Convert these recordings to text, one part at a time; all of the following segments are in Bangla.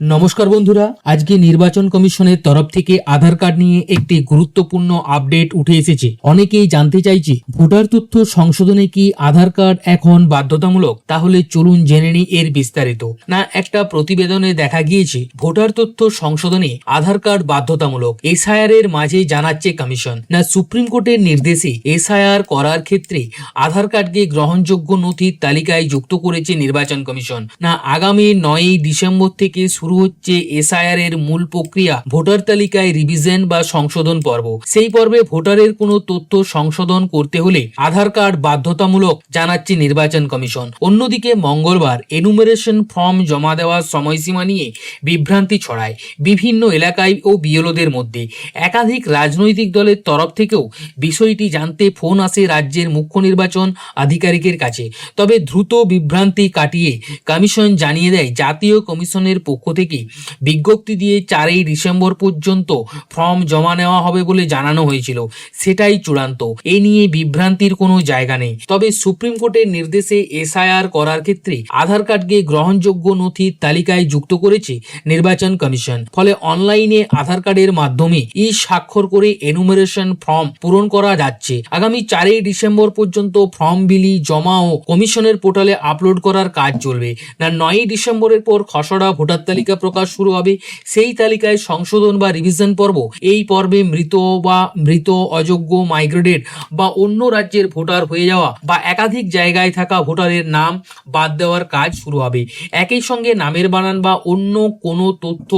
নমস্কার বন্ধুরা, আজকে নির্বাচন কমিশনের তরফ থেকে আধার কার্ড নিয়ে একটি গুরুত্বপূর্ণ আপডেট উঠে এসেছে। অনেকেই জানতে চাইছে, ভোটার তথ্য সংশোধনে কি আধার কার্ড এখন বাধ্যতামূলক? তাহলে চলুন জেনে নিই এর বিস্তারিত। না, একটা প্রতিবেদনে দেখা গিয়েছে, ভোটার তথ্য সংশোধনে আধার কার্ড বাধ্যতামূলক। এসআইআর এর মাঝে জানাচ্ছে কমিশন। না, সুপ্রিম কোর্টের নির্দেশে এসআইআর করার ক্ষেত্রে আধার কার্ডকে গ্রহণযোগ্য নথির তালিকায় যুক্ত করেছে নির্বাচন কমিশন। না, আগামী নয়ই ডিসেম্বর থেকে শুরু হচ্ছে এসআইআর এর মূল প্রক্রিয়া, ভোটার তালিকায় রিভিশন বা সংশোধন পর্ব। সেই পর্বে ভোটারের কোনো তথ্য সংশোধন করতে হলে আধার কার্ড বাধ্যতামূলক জানাচ্ছে নির্বাচন কমিশন। অন্যদিকে মঙ্গলবার এনুমেরেশন ফর্ম জমা দেওয়ার সময়সীমা নিয়ে বিভ্রান্তি ছড়ায় বিভিন্ন এলাকায় ও বিএলওদের মধ্যে। একাধিক রাজনৈতিক দলের তরফ থেকেও বিষয়টি জানতে ফোন আসে রাজ্যের মুখ্য নির্বাচন আধিকারিকের কাছে। তবে দ্রুত বিভ্রান্তি কাটিয়ে কমিশন জানিয়ে দেয়, জাতীয় কমিশনের পক্ষ থেকে বিজ্ঞপ্তি দিয়ে চারই ডিসেম্বর পর্যন্ত ফর্ম জমা নেওয়া হবে বলে জানানো হয়েছিল। সেটাই চূড়ান্ত। এ নিয়ে বিভ্রান্তির কোনো জায়গা নেই। তবে সুপ্রিম কোর্টের নির্দেশে এসআইআর করার ক্ষেত্রে আধার কার্ডকে গ্রহণযোগ্য নথির তালিকায় যুক্ত করেছে নির্বাচন কমিশন। ফলে অনলাইনে আধার কার্ডের মাধ্যমে ই স্বাক্ষর করে এনুমারেশন ফর্ম পূরণ করা যাচ্ছে। আগামী চারই ডিসেম্বর পর্যন্ত ফর্ম বিলি, জমা ও কমিশনের পোর্টালে আপলোড করার কাজ চলবে। না, নয়ই ডিসেম্বরের পর খসড়া ভোটার তালিকা প্রকাশ শুরু হবে। সেই তালিকায় সংশোধন বা রিভিশন পর্ব, এই পর্বে মৃত বা মৃত, অযোগ্য মাইগ্রেটেড বা অন্য রাজ্যের ভোটার হয়ে যাওয়া বা একাধিক জায়গায় থাকা ভোটারের নাম বাদ দেওয়ার কাজ শুরু হবে। একই সঙ্গে নামের বানান বা অন্য কোনো তথ্য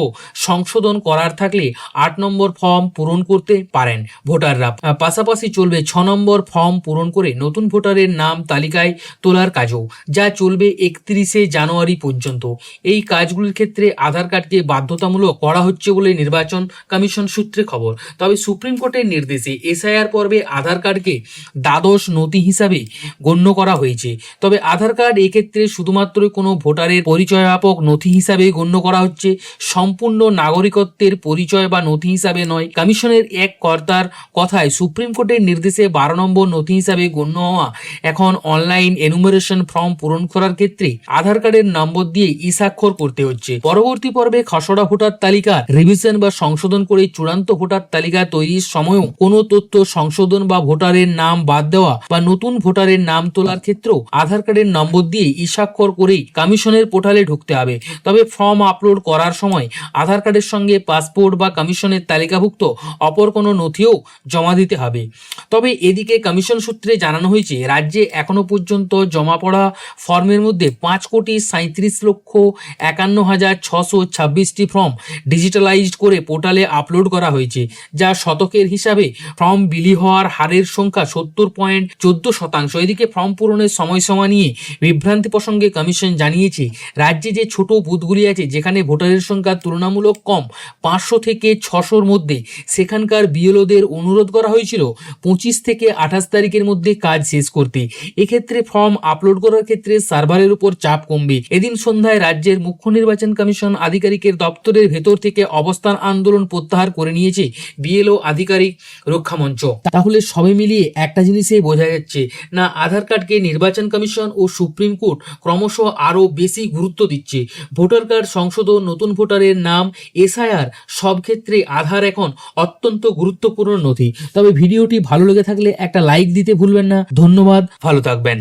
সংশোধন করার থাকলে আট নম্বর ফর্ম পূরণ করতে পারেন ভোটাররা। পাশাপাশি চলবে ছ নম্বর ফর্ম পূরণ করে নতুন ভোটারের নাম তালিকায় তোলার কাজও, যা চলবে একত্রিশে জানুয়ারি পর্যন্ত। এই কাজগুলির ক্ষেত্রে আধার কার্ডকে বাধ্যতামূলক করা হচ্ছে বলে নির্বাচন কমিশন সূত্রে খবর। তবে সুপ্রিম কোর্টের নির্দেশে এসআইআর পর্বে আধার কার্ডকে দ্বাদশ নথি হিসাবে গণ্য করা হয়েছে। তবে আধার কার্ড এক্ষেত্রে শুধুমাত্র কোনো ভোটারের পরিচয়াপক নথি হিসাবে গণ্য করা হচ্ছে। সম্পূর্ণ নাগরিকত্বের পরিচয় বা নথি হিসাবে নয়। কমিশনের এক কর্তার কথায় সুপ্রিম কোর্টের নির্দেশে বারো নম্বর নথি হিসাবে গণ্য হওয়া এখন অনলাইন এনুমারেশন ফর্ম পূরণ করার ক্ষেত্রে আধার কার্ডের নম্বর দিয়ে ই স্বাক্ষর করতে হচ্ছে। পরবর্তী পর্বে খসড়া ভোটার তালিকা রিভিশন বা সংশোধন করে চূড়ান্ত ভোটার তালিকা তৈরির সময়ও কোনো তথ্য সংশোধন বা ভোটারের নাম বাদ দেওয়া বা নতুন ভোটারের নাম তোলার ক্ষেত্রেও আধার কার্ডের নম্বর দিয়ে ই স্বাক্ষর করেই কমিশনের পোর্টালে ঢুকতে হবে। তবে ফর্ম আপলোড করার সময় আধার কার্ডের সঙ্গে পাসপোর্ট বা কমিশনের তালিকাভুক্ত অপর কোনো নথিও জমা দিতে হবে। তবে এদিকে কমিশন সূত্রে জানানো হয়েছে, রাজ্যে এখনও পর্যন্ত জমা পড়া ফর্মের মধ্যে পাঁচ কোটি সাঁত্রিশ লক্ষ একান্ন হাজার ছশো ছাব্বিশটি ফর্ম ডিজিটালাইজড করে পোর্টালে আপলোড করা হয়েছে, যা শতকের হিসাবে ফর্ম বিলি হওয়ার হারের সংখ্যা সত্তর পয়েন্ট চোদ্দ শতাংশ। এদিকে ফর্ম পূরণের সময়সীমা নিয়ে বিভ্রান্তি প্রসঙ্গে কমিশন জানিয়েছে, রাজ্যে যে ছোট বুথগুলি আছে, যেখানে ভোটারের সংখ্যা তুলনামূলক কম, পাঁচশো থেকে ছশোর মধ্যে, সেখানকার বিএলওদের অনুরোধ করা হয়েছিল পঁচিশ থেকে আঠাশ তারিখের মধ্যে কাজ শেষ করতে। এক্ষেত্রে ফর্ম আপলোড করার ক্ষেত্রে সার্ভারের উপর চাপ কমবে। এদিন সন্ধ্যায় রাজ্যের মুখ্য নির্বাচন কমিশন আধিকারিকের দপ্তরের ভেতর থেকে অবস্থান আন্দোলন প্রত্যাহার করে নিয়েছে বিএলও আধিকারিক রক্ষা মঞ্চ। তাহলে সবে মিলিয়ে একটা জিনিসই বোঝা যাচ্ছে, না আধার কার্ডকে নির্বাচন কমিশন ও সুপ্রিম কোর্ট ক্রমশ আরও বেশি গুরুত্ব দিচ্ছে। ভোটার কার্ড সংশোধন, নতুন ভোটারের নাম, এসআইআর, সব ক্ষেত্রে আধার এখন অত্যন্ত গুরুত্বপূর্ণ নথি। তবে ভিডিওটি ভালো লেগে থাকলে একটা লাইক দিতে ভুলবেন না। ধন্যবাদ, ভালো থাকবেন।